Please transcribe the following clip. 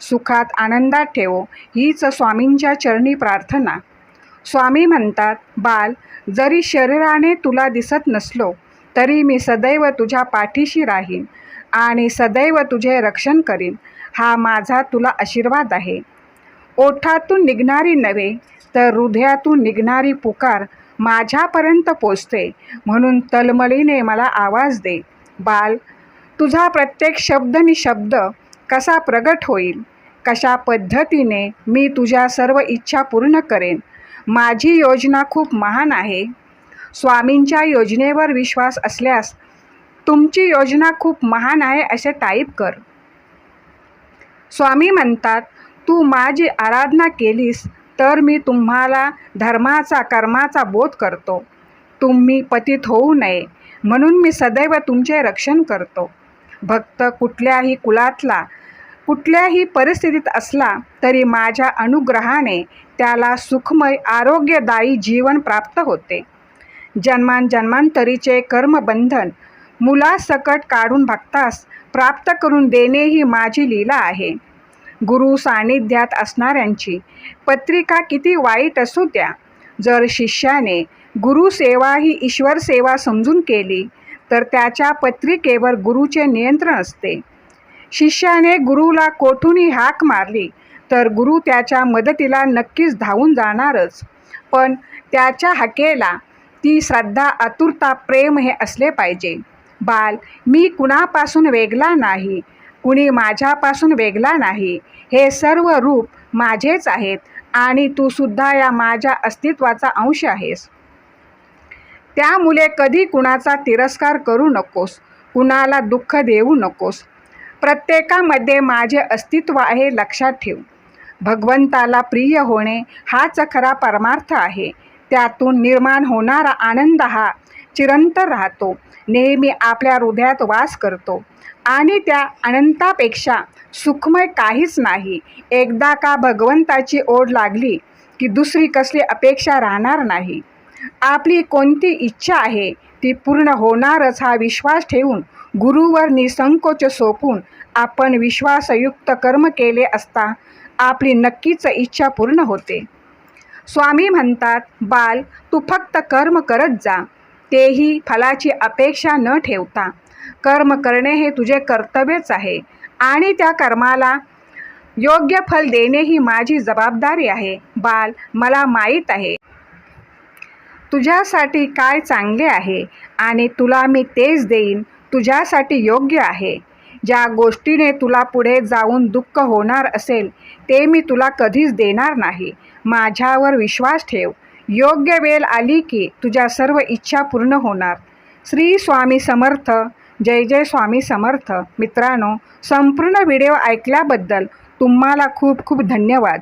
सुखात आनंदात ठेवो हीच स्वामींच्या चरणी प्रार्थना. स्वामी म्हणतात बाल जरी शरीराने तुला दिसत नसलो तरी मी सदैव तुझ्या पाठीशी राहीन आणि सदैव तुझे रक्षण करीन. हा माझा तुला आशीर्वाद आहे. ओठातून निघणारी नव्हे तर हृदयातून निघणारी पुकार माझ्यापर्यंत पोचते म्हणून तलमलीने मला आवाज दे. बाल तुझा प्रत्येक शब्द नि शब्द कसा प्रगट होईल? कशा पद्धतीने मी तुझ्या सर्व इच्छा पूर्ण करेन? माझी योजना खूप महान आहे. स्वामींच्या योजनेवर विश्वास असल्यास तुमची योजना खूप महान आहे असे टाईप कर. स्वामी म्हणतात तू माझी आराधना केलीस तर मी तुम्हाला धर्माचा कर्माचा बोध करतो. तुम्ही पतित होऊ नये. म्हणून मी सदैव तुमचे रक्षण करतो. भक्त कुठल्याही कुलातला कुठल्याही परिस्थितीत असला तरी माझ्या अनुग्रहाने त्याला सुखमय आरोग्यदायी जीवन प्राप्त होते. जन्मांजन्मांतरीचे कर्मबंधन मुलासकट काढून भक्तास प्राप्त करून देणे ही माझी लीला आहे. गुरु सान्निध्यात असणाऱ्यांची पत्रिका किती वाईट असू द्या. जर शिष्याने गुरुसेवा ही ईश्वर सेवा समजून केली तर त्याच्या पत्रिकेवर गुरुचे नियंत्रण असते. शिष्याने गुरुला कोठूनही हाक मारली तर गुरु त्याच्या मदतीला नक्कीच धावून जाणारच. पण त्याच्या हाकेला ती श्रद्धा आतुरता प्रेम हे असले पाहिजे. बाल मी कुणापासून वेगळा नाही? कुणी माझ्यापासून वेगळा नाही? हे सर्व रूप माझेच आहेत आणि तू सुद्धा या माझ्या अस्तित्वाचा अंश आहेस. त्यामुळे कधी कुणाचा तिरस्कार करू नकोस कुणाला दुःख देऊ नकोस. प्रत्येकामध्ये माझे अस्तित्व आहे लक्षात ठेव भगवंताला प्रिय होणे हाच खरा परमार्थ आहे. त्यातून निर्माण होणारा आनंद हा चिरंतर राहतो. नेहमी आपल्या हृदयात वास करतो. आणि त्या अनंतापेक्षा सुखमय काहीच नाही. एकदा का भगवंताची ओढ लागली की दुसरी कसली अपेक्षा राहणार नाही. आपली कोणती इच्छा आहे ती पूर्ण होणारच हा विश्वास ठेवून गुरुवर निसंकोच सोपून आपण विश्वासयुक्त कर्म केले असता आपली नक्कीच इच्छा पूर्ण होते. स्वामी म्हणतात बाल तू फक्त कर्म करत जा. तेही फलाची अपेक्षा न ठेवता. कर्म करणे हे तुझे कर्तव्यच आहे आणि त्या कर्माला योग्य फल देणे ही माझी जबाबदारी आहे. बाल मला माहीत आहे. तुझ्यासाठी काय चांगले आहे आणि तुला मी तेच देईन तुझ्यासाठी योग्य आहे. ज्या गोष्टीने तुला पुढे जाऊन दुःख होणार असेल ते मी तुला कधीच देणार नाही. माझ्यावर विश्वास ठेव. योग्य वेळ आली की तुझ्या सर्व इच्छा पूर्ण होणार. श्री स्वामी समर्थ. जय जय स्वामी समर्थ. मित्रांनो संपूर्ण व्हिडिओ ऐकल्याबद्दल तुम्हाला खूप खूप धन्यवाद.